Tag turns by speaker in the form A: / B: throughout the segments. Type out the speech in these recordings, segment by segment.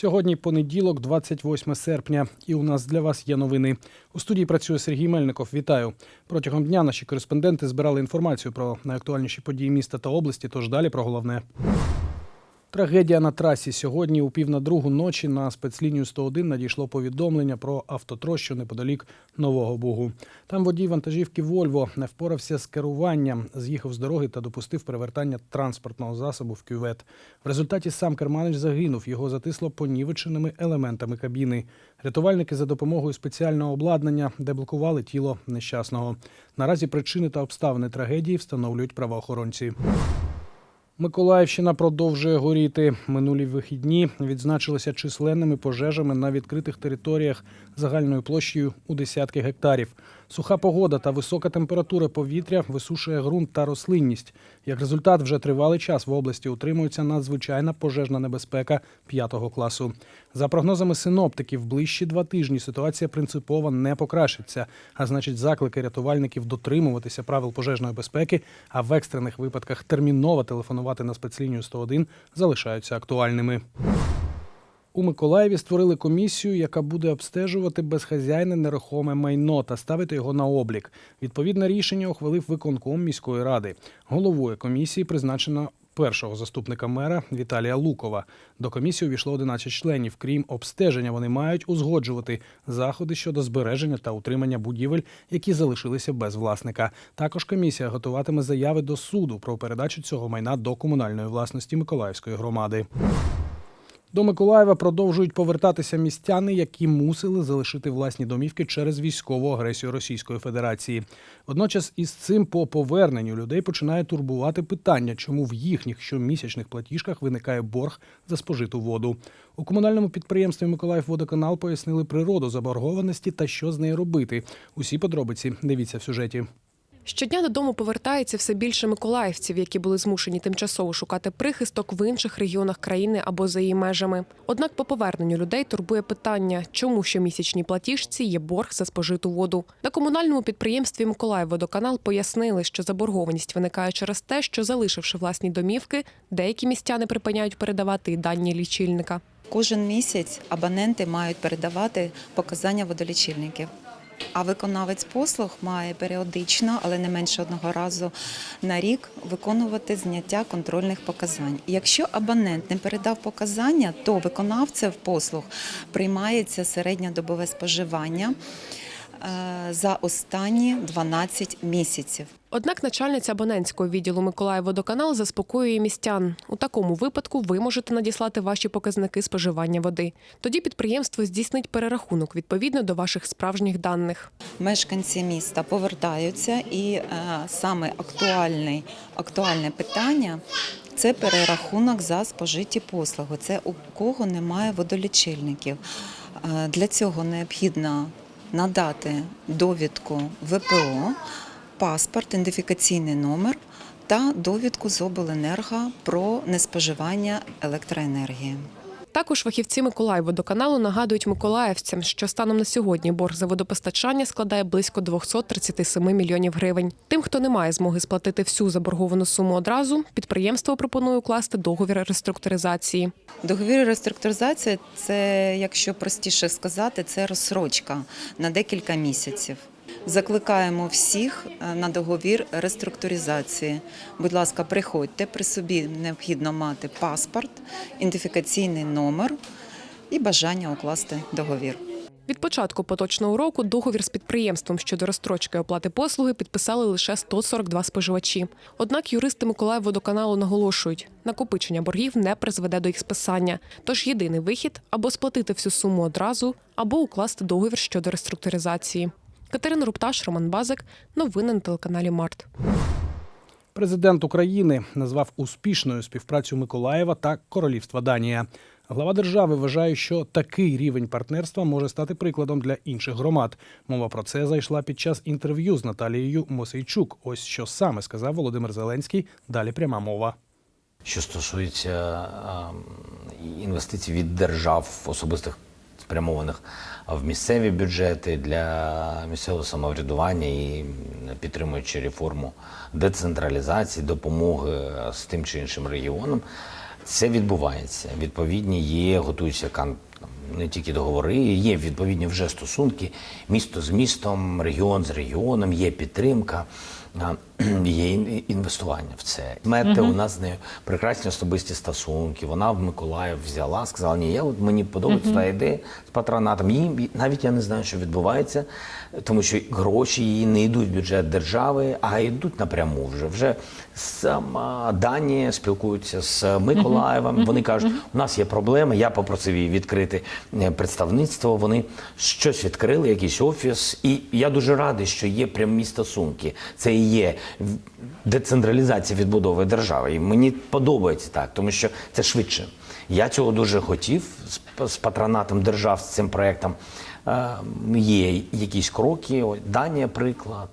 A: Сьогодні понеділок, 28 серпня, і у нас для вас є новини. У студії працює Сергій Мельников. Вітаю. Протягом дня наші кореспонденти збирали інформацію про найактуальніші події міста та області. Тож далі про головне. Трагедія на трасі. Сьогодні у пів на другу ночі на спецлінію 101 надійшло повідомлення про автотрощу неподалік Нового Бугу. Там водій вантажівки Вольво не впорався з керуванням, з'їхав з дороги та допустив перевертання транспортного засобу в кювет. В результаті сам керманич загинув. Його затисло понівеченими елементами кабіни. Рятувальники за допомогою спеціального обладнання деблокували тіло нещасного. Наразі причини та обставини трагедії встановлюють правоохоронці. Миколаївщина продовжує горіти. Минулі вихідні відзначилися численними пожежами на відкритих територіях загальною площею у десятки гектарів. Суха погода та висока температура повітря висушує ґрунт та рослинність. Як результат, вже тривалий час в області утримується надзвичайна пожежна небезпека п'ятого класу. За прогнозами синоптиків, ближчі два тижні ситуація принципово не покращиться, а значить, заклики рятувальників дотримуватися правил пожежної безпеки, а в екстрених випадках терміново телефонувати на спецлінію 101 залишаються актуальними. У Миколаєві створили комісію, яка буде обстежувати безхазяйне нерухоме майно та ставити його на облік. Відповідне рішення ухвалив виконком міської ради. Головою комісії призначено першого заступника мера Віталія Лукова. До комісії увійшло 11 членів. Крім обстеження, вони мають узгоджувати заходи щодо збереження та утримання будівель, які залишилися без власника. Також комісія готуватиме заяви до суду про передачу цього майна до комунальної власності Миколаївської громади. До Миколаєва продовжують повертатися містяни, які мусили залишити власні домівки через військову агресію Російської Федерації. Водночас із цим по поверненню людей починає турбувати питання, чому в їхніх щомісячних платіжках виникає борг за спожиту воду. У комунальному підприємстві Миколаївводоканал пояснили природу заборгованості та що з нею робити. Усі подробиці дивіться в сюжеті.
B: Щодня додому повертається все більше миколаївців, які були змушені тимчасово шукати прихисток в інших регіонах країни або за її межами. Однак по поверненню людей турбує питання, чому щомісячній платіжці є борг за спожиту воду. На комунальному підприємстві Миколаївводоканал пояснили, що заборгованість виникає через те, що залишивши власні домівки, деякі містяни припиняють передавати дані лічильника.
C: Кожен місяць абоненти мають передавати показання водолічильників. А виконавець послуг має періодично, але не менше одного разу на рік, виконувати зняття контрольних показань. Якщо абонент не передав показання, то виконавцев послуг приймається середньодобове споживання за останні 12 місяців.
B: Однак начальниця абонентського відділу Миколаївводоканал заспокоює містян. У такому випадку ви можете надіслати ваші показники споживання води. Тоді підприємство здійснить перерахунок відповідно до ваших справжніх даних.
C: Мешканці міста повертаються, і е, саме актуальний, актуальне питання це перерахунок за спожиті послуги. Це у кого немає водолічильників. Е, Для цього необхідно надати довідку ВПО, паспорт, ідентифікаційний номер та довідку з обленерго про неспоживання електроенергії.
B: Також фахівці Миколаївводоканалу нагадують миколаївцям, що станом на сьогодні борг за водопостачання складає близько 237 мільйонів гривень. Тим, хто не має змоги сплатити всю заборговану суму одразу, підприємство пропонує укласти договір реструктуризації.
C: Договір реструктуризації це, якщо простіше сказати, це розсрочка на декілька місяців. Закликаємо всіх е, на договір реструктуризації. Будь ласка, приходьте при собі необхідно мати паспорт, ідентифікаційний номер і бажання укласти договір.
B: Від початку поточного року договір з підприємством щодо розстрочки оплати послуги підписали лише 142 споживачі. Однак юристи Миколаївводоканалу наголошують, накопичення боргів не призведе до їх списання. Тож єдиний вихід або сплатити всю суму одразу, або укласти договір щодо реструктуризації. Катерина Рупташ, Роман Базик. Новини на телеканалі Март.
A: Президент України назвав успішною співпрацю Миколаєва та Королівства Данія. Глава держави вважає, що такий рівень партнерства може стати прикладом для інших громад. Мова про це зайшла під час інтерв'ю з Наталією Мосейчук. Ось що саме сказав Володимир Зеленський. Далі пряма мова.
D: Що стосується інвестицій від держав особистих спрямованих в місцеві бюджети для місцевого самоврядування і підтримуючи реформу децентралізації, допомоги з тим чи іншим регіонам, Це відбувається. Відповідні є, готуються там, Не тільки договори, є відповідні вже стосунки, місто з містом, регіон з регіоном, є підтримка, є інвестування в це. Мете у нас з нею прекрасні особисті стосунки. Вона в Миколаїв взяла, сказала, ні, я от мені подобається та ідея з патронатом. Їй навіть я не знаю, що відбувається, тому що гроші її не йдуть в бюджет держави, а йдуть напряму вже. Вже сама Данія спілкується з Миколаєвом. Вони кажуть, у нас є проблеми. Я попросив її відкрити е, представництво. Вони щось відкрили, якийсь офіс. І я дуже радий, що є прямі стосунки. Це і є децентралізація відбудови держави. І мені подобається так, тому що це швидше. Я цього дуже хотів з, патронатом держав з цим проектом. Е, Є якісь кроки. Данія, приклад.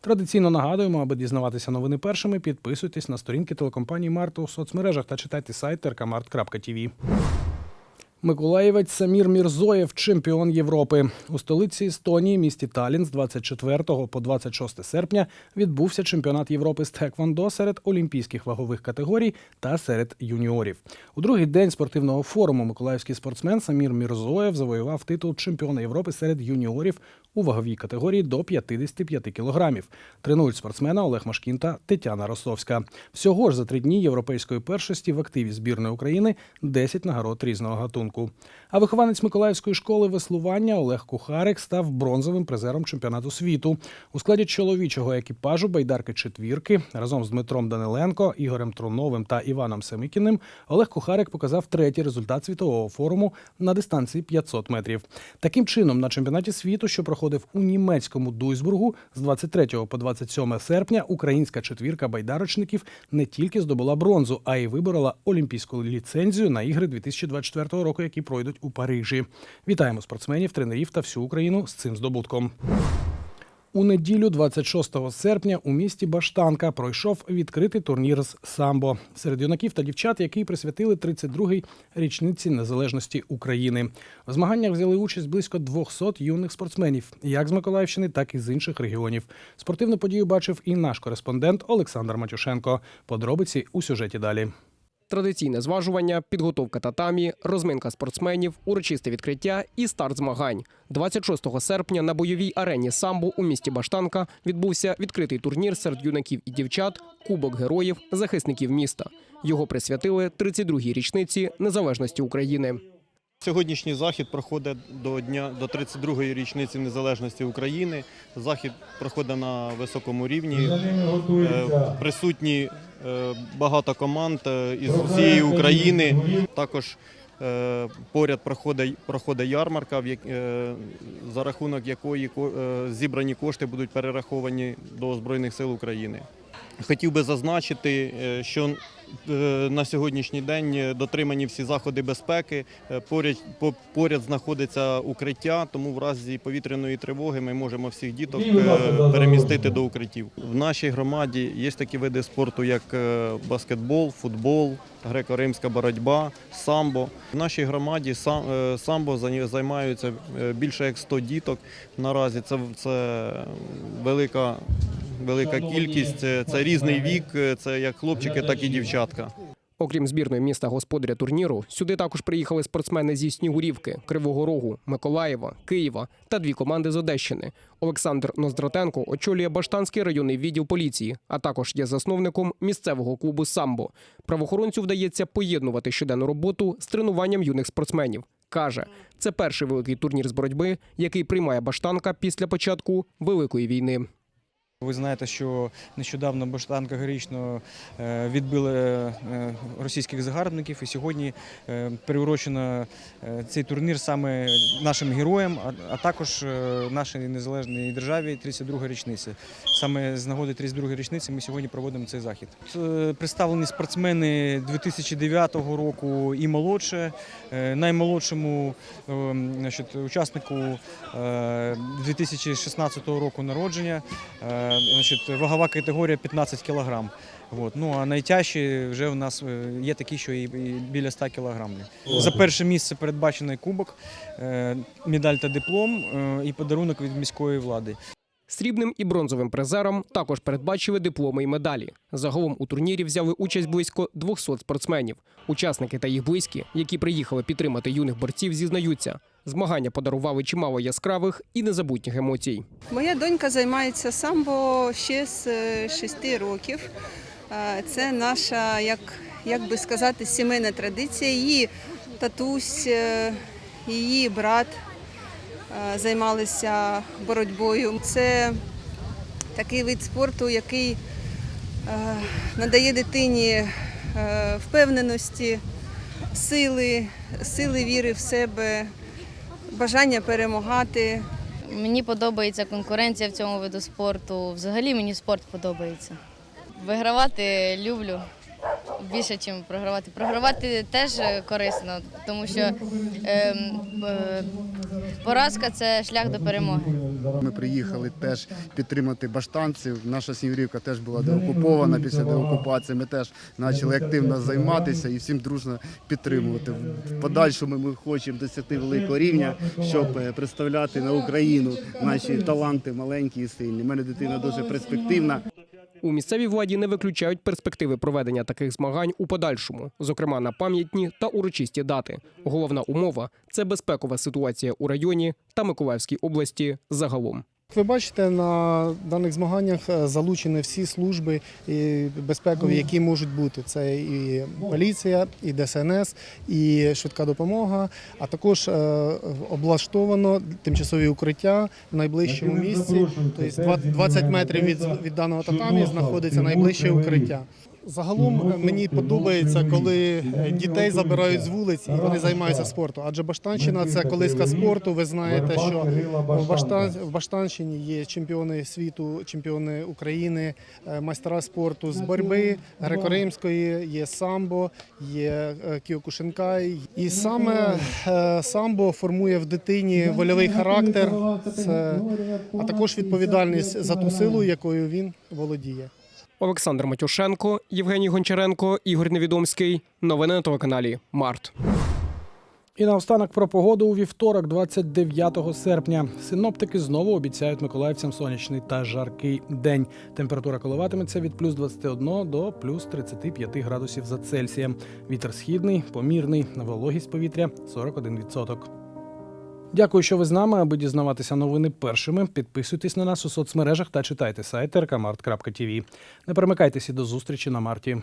A: Традиційно нагадуємо, аби дізнаватися новини першими, підписуйтесь на сторінки телекомпанії Марта у соцмережах та читайте сайт rkmart.tv. Миколаївець Самір Мірзоєв, чемпіон Європи. У столиці Естонії, місті Талін, з 24 по 26 серпня відбувся чемпіонат Європи з Тхеквондо серед олімпійських вагових категорій та серед юніорів. У другий день спортивного форуму миколаївський спортсмен Самір Мірзоєв завоював титул чемпіона Європи серед юніорів у ваговій категорії до 55 кілограмів. Тренують спортсмена Олег Машкін та Тетяна Ростовська. Всього ж за три дні європейської першості в активі збірної України 10 нагород різного гатунку. А вихованець Миколаївської школи веслування Олег Кухарик став бронзовим призером чемпіонату світу. У складі чоловічого екіпажу байдарки четвірки разом з Дмитром Даниленко, Ігорем Труновим та Іваном Семикіним Олег Кухарик показав третій результат світового форуму на дистанції 500 метрів. Таким чином, на чемпіонаті світу, що проходив у німецькому Дуйсбургу з 23 по 27 серпня, українська четвірка байдарочників не тільки здобула бронзу, а й виборола олімпійську ліцензію на ігри 2024 року, які пройдуть у Парижі. Вітаємо спортсменів, тренерів та всю Україну з цим здобутком. У неділю, 26 серпня, у місті Баштанка пройшов відкритий турнір з самбо серед юнаків та дівчат, який присвятили 32-й річниці незалежності України. В змаганнях взяли участь близько 200 юних спортсменів, як з Миколаївщини, так і з інших регіонів. Спортивну подію бачив і наш кореспондент Олександр Матюшенко. Подробиці у сюжеті далі.
E: Традиційне зважування, підготовка татамі, розминка спортсменів, урочисте відкриття і старт змагань. 26 серпня на бойовій арені самбо у місті Баштанка відбувся відкритий турнір серед юнаків і дівчат, Кубок героїв, захисників міста. Його присвятили 32-й річниці незалежності України.
F: Сьогоднішній захід проходить до дня до 32-ї річниці незалежності України. Захід проходить на високому рівні. Е, Присутні багато команд е, із усієї України. Також е, поряд проходить, проходить ярмарка, е, за рахунок якої ко- е, зібрані кошти будуть перераховані до Збройних сил України. Хотів би зазначити, е, що е, на сьогоднішній день е, дотримані всі заходи безпеки. Поряд, поряд знаходиться укриття, тому в разі повітряної тривоги ми можемо всіх діток перемістити до укриттів. В нашій громаді є такі види спорту, як баскетбол, футбол, греко-римська боротьба, самбо. В нашій громаді самбо займаються більше як 100 діток. Наразі це, це велика велика кількість. Це, це різний вік, це як хлопчики, так і дівчатка.
E: Окрім збірної міста господаря турніру, сюди також приїхали спортсмени зі Снігурівки, Кривого Рогу, Миколаєва, Києва та дві команди з Одещини. Олександр Ноздратенко очолює Баштанський районний відділ поліції, а також є засновником місцевого клубу самбо. Правоохоронцю вдається поєднувати щоденну роботу з тренуванням юних спортсменів. Каже, це перший великий турнір з боротьби, який приймає Баштанка після початку великої війни.
G: Ви знаєте, що нещодавно Баштанка героїчно е, відбили е, російських загарбників, і сьогодні е, приурочено цей турнір саме нашим героям, а- також нашій незалежній державі 32 річниці. Саме з нагоди 32 річниці ми сьогодні проводимо цей захід. Представлені спортсмени 2009 року і молодше. Наймолодшому значить, учаснику е, 2016 року народження. Значить, вагова категорія 15 кг. От. Ну, а найтяжчі вже у нас е, є такі, що і, біля 100 кг. За перше місце передбачений кубок, е, медаль та диплом е, і подарунок від міської влади.
E: Срібним і бронзовим призерам також передбачили дипломи і медалі. Загалом у турнірі взяли участь близько 200 спортсменів. Учасники та їх близькі, які приїхали підтримати юних борців, зізнаються. Змагання подарували чимало яскравих і незабутніх емоцій.
H: Моя донька займається самбо ще з 6 років. Е, Це наша, як, як би сказати, сімейна традиція. Її татусь, е, її брат е, займалися боротьбою. Це такий вид спорту, який е, надає дитині е, впевненості, сили, сили віри в себе, бажання перемагати.
I: Мені подобається конкуренція в цьому виду спорту. Взагалі мені спорт подобається. Вигравати люблю більше, ніж програвати. Програвати теж корисно, тому що е, е, поразка це шлях до перемоги.
J: Ми приїхали теж підтримати баштанців. Наша Снігурівка теж була деокупована після деокупації. Ми теж почали активно займатися і всім дружно підтримувати. В подальшому ми хочемо досягти великого рівня, щоб е, представляти на Україну наші таланти маленькі і сильні. У мене дитина дуже перспективна.
E: У місцевій владі не виключають перспективи проведення таких змагань у подальшому, зокрема на пам'ятні та урочисті дати. Головна умова це безпекова ситуація у районі та Миколаївській області загалом.
K: Ви бачите, на даних змаганнях е, залучені всі служби безпекові, які можуть бути. Це і поліція, і ДСНС, і швидка допомога, а також е, облаштовано тимчасові укриття в найближчому місці. Тобто 20 20 метрів від, від даного татамі знаходиться найближче укриття. Загалом е, мені подобається, коли е, дітей забирають з вулиць і вони займаються спортом. Адже Баштанщина це колиска спорту. Ви знаєте, що в, Баштан, Баштанщині є чемпіони світу, чемпіони України, е, майстра спорту з боротьби греко-римської, є самбо, є кіокушинкай. І саме самбо формує в дитині вольовий характер, а також відповідальність за ту силу, якою він володіє.
E: Олександр Матюшенко, Євгеній Гончаренко, Ігор Невідомський. Новини на телеканалі Март.
A: І наостанок про погоду у вівторок, 29 серпня. Синоптики знову обіцяють миколаївцям сонячний та жаркий день. Температура коливатиметься від плюс 21 до плюс 35 градусів за Цельсієм. Вітер східний, помірний, вологість повітря 41%. Дякую, що ви з нами. Аби дізнаватися новини першими, підписуйтесь на нас у соцмережах та читайте сайт rkmart.tv. Не перемикайтеся до зустрічі на марті.